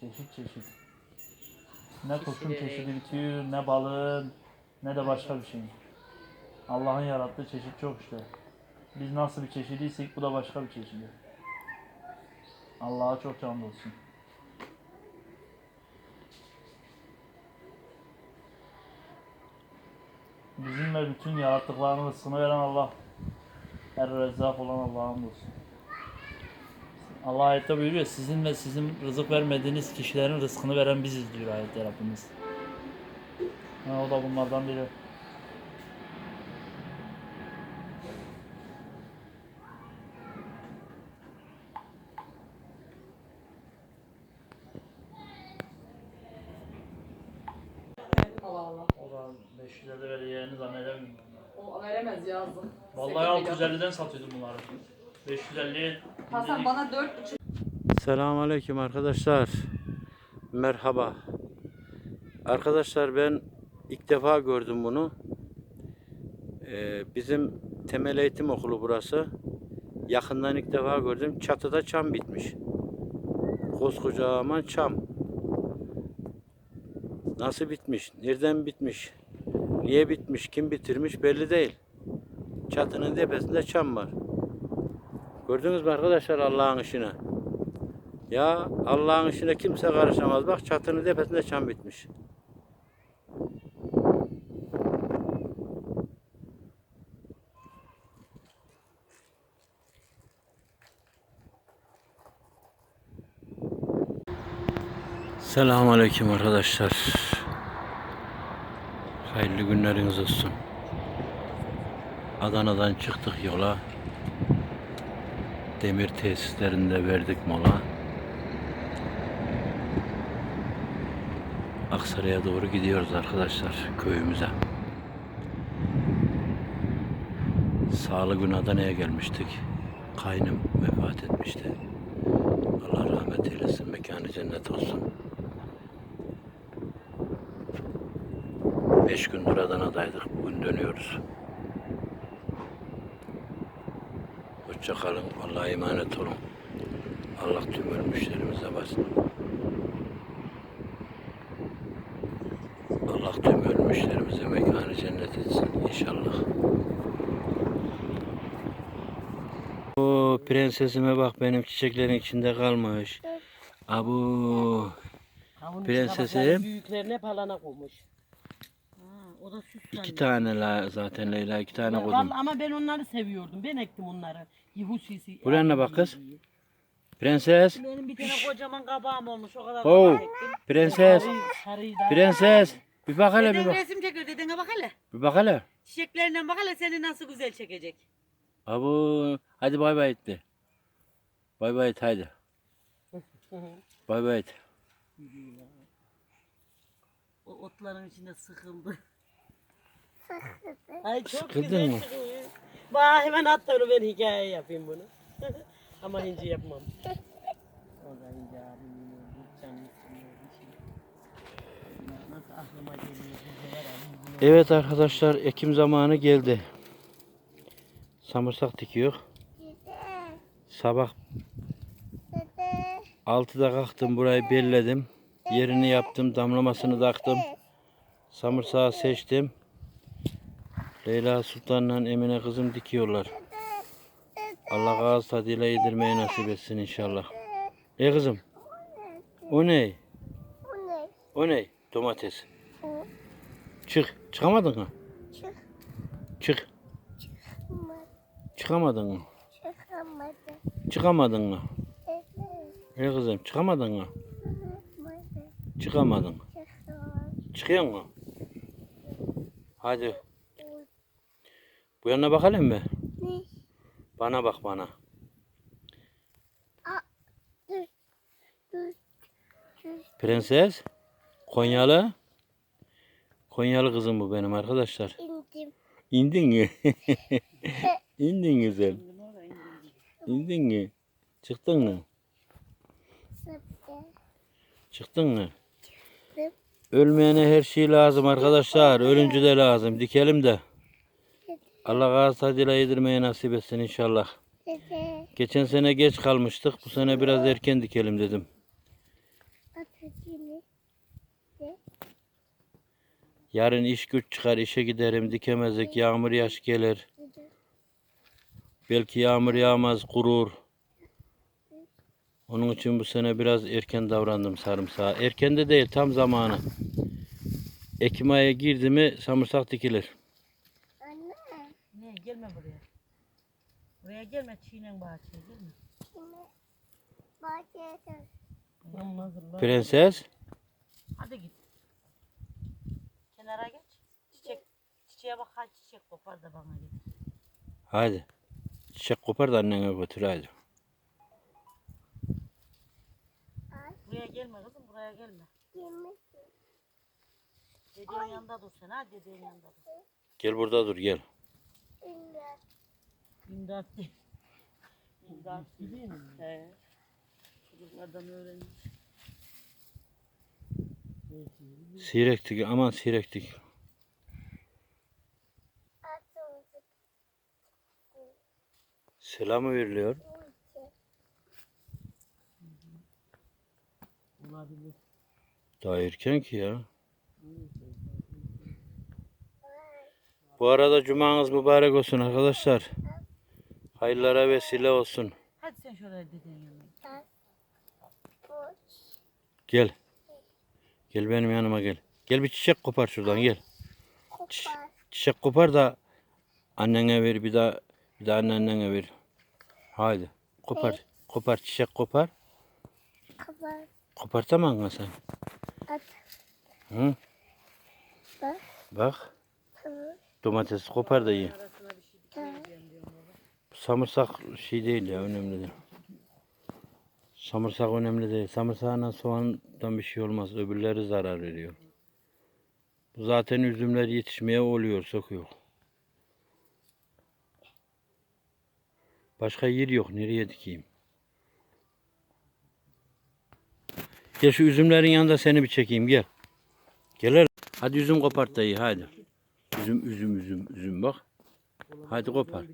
Çeşit çeşit. Ne kuşun çeşidi bitiyor, ne balığın, ne de başka bir şeyin. Allah'ın yarattığı çeşit çok işte. Biz nasıl bir çeşidiysek bu da başka bir çeşidi. Allah'a çok can olsun. Bizim ve bütün yarattıklarının rızkını veren Allah. Her rezzak olan Allah'ın olsun. Allah ayette buyuruyor sizin ve sizin rızık vermediğiniz kişilerin rızkını veren biziz diyor ayette Rabbimiz. Ha, o da bunlardan biri. Allah Allah. O da 500'e de vereceğini zannedemiyorum. O veremez yazdım. Vallahi 650'den satıyordum bunları. 550'ye Hasan bana dört buçuk Selamun Aleyküm arkadaşlar. Merhaba. Arkadaşlar ben ilk defa gördüm bunu. Ee, bizim temel eğitim okulu burası. Yakından ilk defa gördüm. Çatıda çam bitmiş. Koskocaman çam. Nasıl bitmiş? Nereden bitmiş? Niye bitmiş? Kim bitirmiş? Belli değil. Çatının tepesinde çam var. Gördünüz mü arkadaşlar Allah'ın işini? Ya Allah'ın işine kimse karışamaz. Bak çatının tepesinde çam bitmiş. Selamun Aleyküm arkadaşlar. Hayırlı günleriniz olsun. Adana'dan çıktık yola. Demir tesislerinde verdik mola. Aksaray'a doğru gidiyoruz arkadaşlar köyümüze. Sağlı gün Adana'ya gelmiştik. Kaynım vefat etmişti. Allah rahmet eylesin, mekanı cennet olsun. Beş gündür Adana'daydık, bugün dönüyoruz. Hoşça kalın, Allah'a emanet olun. Allah tüm ölmüşlerimize basın. Allah tüm ölmüşlerimize mekanı cennet etsin inşallah. O prensesime bak benim çiçeklerin içinde kalmış. Abu Prensesim. Büyüklerine palana koymuş. O da süs iki tane la, zaten Leyla iki tane koydum. Vallahi ama ben onları seviyordum. Ben ektim onları. Yihusisi. Buraya ne bak kız? Prenses, Benim bir tane kocaman kabağım olmuş. O kadar Oh, kabak ektim. prenses, Sarıyı, sarıyı da. prenses. Bir bak hele bir Deden bak. resim çekiyor. Dedene bak hele. Bir bak hele. Çiçeklerinden bak hele seni nasıl güzel çekecek. Abu hadi bay bay etti. Bay bay et haydi. Bay bay et. O otların içinde sıkıldı. Ay çok Sıkıldın güzel mı? sıkılıyor. Bak hemen at onu ben hikaye yapayım bunu. Ama ince yapmam. O da ince abim canım Nasıl aklıma geliyor güzeler abi. Evet arkadaşlar ekim zamanı geldi. Samırsak dikiyor. Sabah 6'da kalktım burayı belledim. Yerini yaptım, damlamasını taktım. Samırsağı seçtim. Leyla Sultan'la Emine kızım dikiyorlar. Allah ağız tadıyla yedirmeyi nasip etsin inşallah. E kızım? O ne? O ne? Domates. Çık. Çıkamadın mı? Çık. Çıkamadın mı? Çıkamadın mı? E kızım çıkamadın mı? Çıkamadın mı? Çıkıyor mu? Hadi. Bu yana bakalım mı? Bana bak bana. Prenses. Konyalı. Konyalı kızım bu benim arkadaşlar. İndim. İndin mi? İndin güzel. İndin mi? Çıktın mı? Çıktın mı? Ölmeyene her şey lazım arkadaşlar. Ölünce de lazım. Dikelim de. Allah ağız tadıyla yedirmeye nasip etsin inşallah. Geçen sene geç kalmıştık. Bu sene biraz erken dikelim dedim. Yarın iş güç çıkar, işe giderim, dikemezdik, yağmur yaş gelir. Belki yağmur yağmaz, kurur. Onun için bu sene biraz erken davrandım sarımsağa. Erken de değil, tam zamanı. Ekim ayı girdi mi samırsak dikilir. Gelme buraya. Buraya gelme çiğnen bahçeye gelme. Şimdi bahçeye dön. Prenses, Hadi git. Kenara geç. Çiçek. Çiçeğe bak hadi çiçek kopar da bana git. hadi. Çiçek kopar da annene götür hadi. Buraya gelme kızım buraya gelme. Yemek Dedeğin yanında dur sen ha dedeğin yanında dur. Gel burada dur gel. Ünlü. İmdat değil. İmdat değil mi? He. Çocuklardan öğrenmiş. Sirektik aman. Atımızı Selamı veriliyor. Olabilir. Daha erken ki ya. Bu arada cumanız mübarek olsun arkadaşlar. Hayırlara vesile olsun. Hadi sen şöyle dedeğin yanına. Gel. Gel benim yanıma gel. Gel bir çiçek kopar şuradan gel. Kopar. Çiçek kopar da annene ver bir daha bir daha annene ver. Haydi. Kopar. Kopar çiçek kopar. Kopar. Kopartamam mı sen? At. Hı? Bak. Bak. Tamam. Domates kopar da iyi. Tamam. Samırsak şey değil ya önemli değil. Samırsak önemli değil. Samırsağla soğandan bir şey olmaz. Öbürleri zarar veriyor. Bu Zaten üzümler yetişmeye oluyor, sokuyor. Başka yer yok. Nereye dikeyim? Gel şu üzümlerin yanında seni bir çekeyim gel. Gel hele. Hadi üzüm kopart dayı hadi. Üzüm üzüm üzüm üzüm bak. Hadi kopar.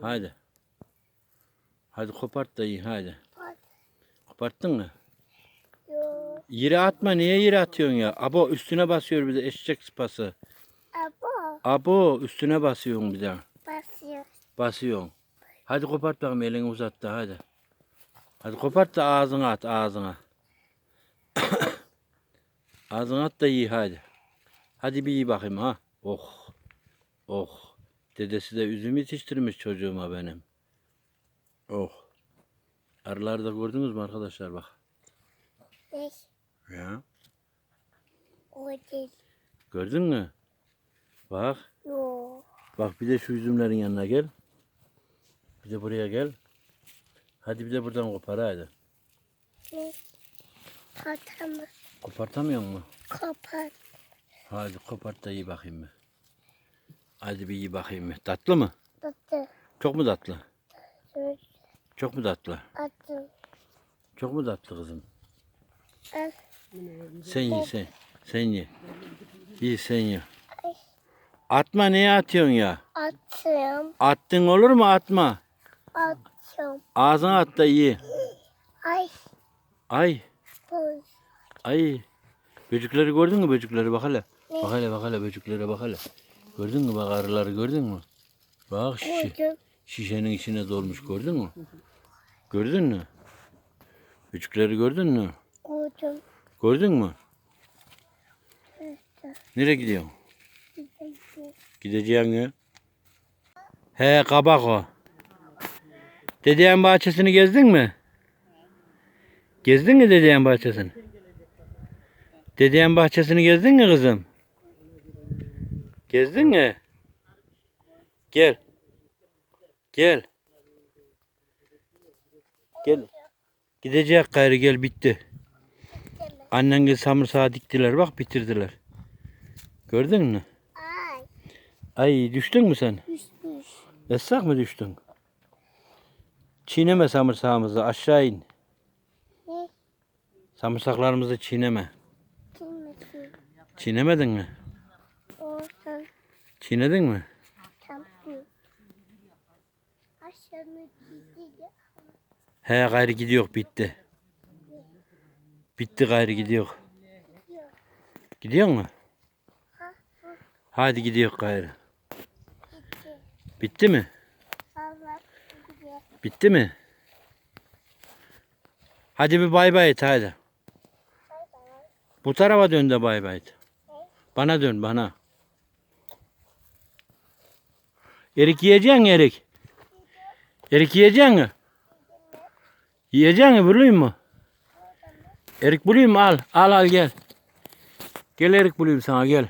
Hadi. Hadi kopart dayı hadi. Bak. Koparttın mı? Yok. Yere atma niye yere atıyorsun ya? Abo üstüne basıyor bir de eşek sıpası. Abo. Abo üstüne basıyorsun bir de. Basıyor. Basıyorsun. Hadi kopart bakalım elini uzat da hadi. Hadi kopart da ağzına at ağzına. ağzına at da iyi hadi. Hadi bir iyi bakayım ha. Oh. Oh. Dedesi de üzüm yetiştirmiş çocuğuma benim. Oh. Arıları da gördünüz mü arkadaşlar bak. Beş. Ya. O değil. Gördün mü? Bak. Yok. Bak bir de şu üzümlerin yanına gel. Bir de buraya gel. Hadi bir de buradan kopar hadi. Ne? Tatamı Kopartamıyor mu? kopar. Hadi kopart da iyi bakayım mı? Hadi bir iyi bakayım mı? Tatlı mı? Tatlı. Çok mu tatlı? Söz. Çok mu tatlı? Atım. Çok mu tatlı kızım? Al. Sen ye sen. Sen ye. İyi sen ye. Atma neye atıyorsun ya? Atıyorum. Attın olur mu atma. Atıyorum. Ağzına at da iyi. Ay. Ay. Ay. Böcekleri gördün mü böcekleri bak hele. Bak hele bak hele böceklere bak hele. Gördün mü bak arıları gördün mü? Bak şişe, şişenin içine dolmuş gördün mü? Gördün mü? Böcekleri gördün mü? Koydum. Gördün mü? Nereye gidiyorsun? Gideceğin ya. He kabak o. Dedeğin bahçesini gezdin mi? Gezdin mi dedeğin bahçesini? Dedeğin bahçesini gezdin mi kızım? Gezdin mi? Gel. Gel. Gel. Gidecek gayrı gel bitti. Annen samırsağı diktiler bak bitirdiler. Gördün mü? Ay. Ay düştün mü sen? Düşmüş. Essak mı düştün? Çiğneme samırsağımızı aşağı in. Ne? Samırsaklarımızı çiğneme. Kimisi? Çiğnemedin mi? Çiğnedin mi? Çizdi. He gayrı gidiyor bitti. Bitti gayrı gidiyor. Gidiyor mu? Hadi gidiyor gayrı. Bitti mi? Bitti mi? Hadi bir bay bay et hadi. Bu tarafa dön de bay bay et. Bana dön bana. Erik yiyeceksin erik. Erik yiyeceksin mi? Yiyeceksin mi bulayım mı? Erik bulayım al. Al al gel. Gel erik bulayım sana gel.